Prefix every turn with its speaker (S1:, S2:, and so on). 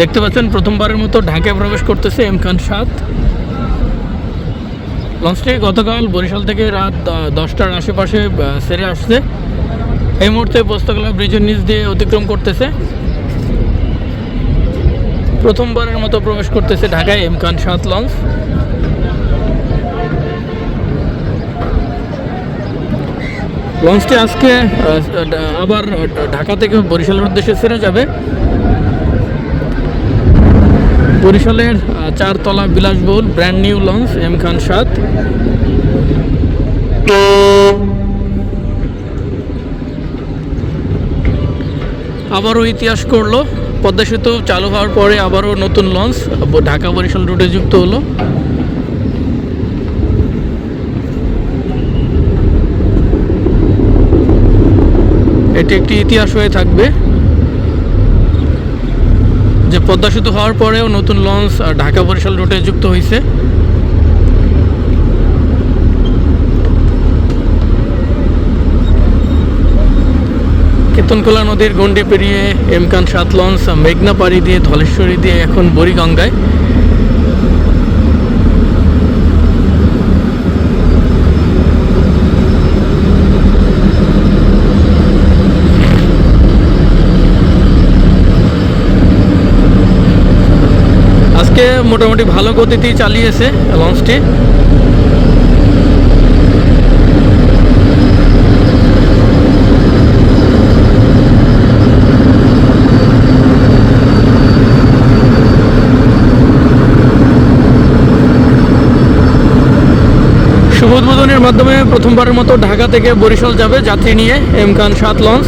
S1: দেখতে পাচ্ছেন, প্রথমবারের মতো ঢাকায় প্রবেশ করতেছে এম খান সাত। লঞ্চটি গতকাল বরিশাল থেকে রাত দশটার আশেপাশে সেরে আসছে। এই মুহূর্তে পোস্তকলা ব্রিজের নিচ দিয়ে অতিক্রম করতেছে। প্রথমবারের মতো প্রবেশ করতেছে ঢাকায় এম খান সাত লঞ্চ। লঞ্চটি আজকে আবার ঢাকা থেকে বরিশালের উদ্দেশ্যে সেরে যাবে। বরিশালের চারতলা বিলাসবহুল brand new launch M Khan সাত আবারও ইতিহাস করল। পদ্মা সেতু চালু হওয়ার পরে আবারও নতুন লঞ্চ ঢাকা বরিশাল রুটে যুক্ত হলো। এটি একটি ইতিহাস হয়ে থাকবে। পদ্মা সেতু হওয়ার পরেও নতুন লঞ্চ ঢাকা বরিশাল রুটে যুক্ত হয়েছে কেতনকোলা নদীর গন্ডি পেরিয়ে এমকান সাত লঞ্চ, মেঘনা পাড়ি দিয়ে ধলেশ্বরী দিয়ে এখন বুড়িগঙ্গায়। আজকে মোটামুটি ভালো গতিতেই চালিয়েছে লঞ্চটি। শুভ উদ্বোধনের মাধ্যমে প্রথমবারের মতো ঢাকা থেকে বরিশাল যাবে যাত্রী নিয়ে এম খান সাত লঞ্চ।